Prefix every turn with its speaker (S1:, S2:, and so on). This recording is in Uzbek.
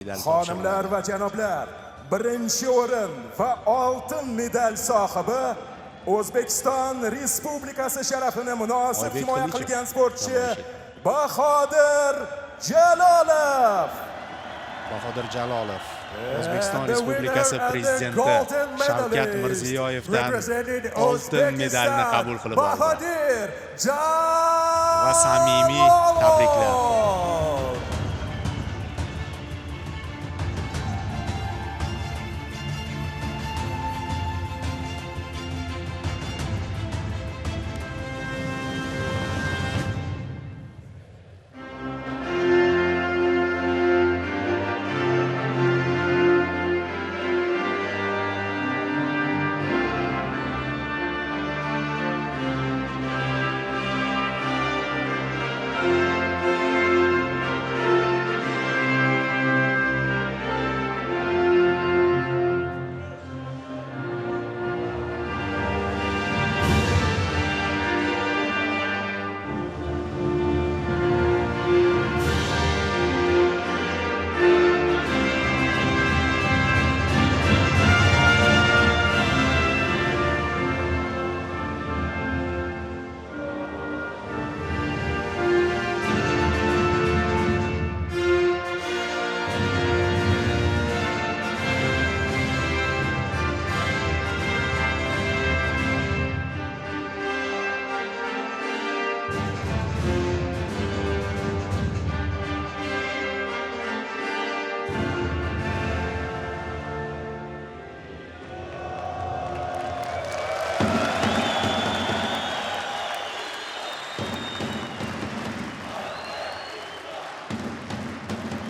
S1: Xonimlar va janoblar, birinchi o'rin va oltin medal sohibi O'zbekiston Respublikasi sharafini munosib himoya qilgan sportchi Bahodir Jalolov.
S2: Bahodir Jalolov O'zbekiston Respublikasi prezidenti Shavkat Mirziyoyevdan oltin medalni qabul qilib oldi.
S1: Bahodir
S2: va samimiy tabriklar.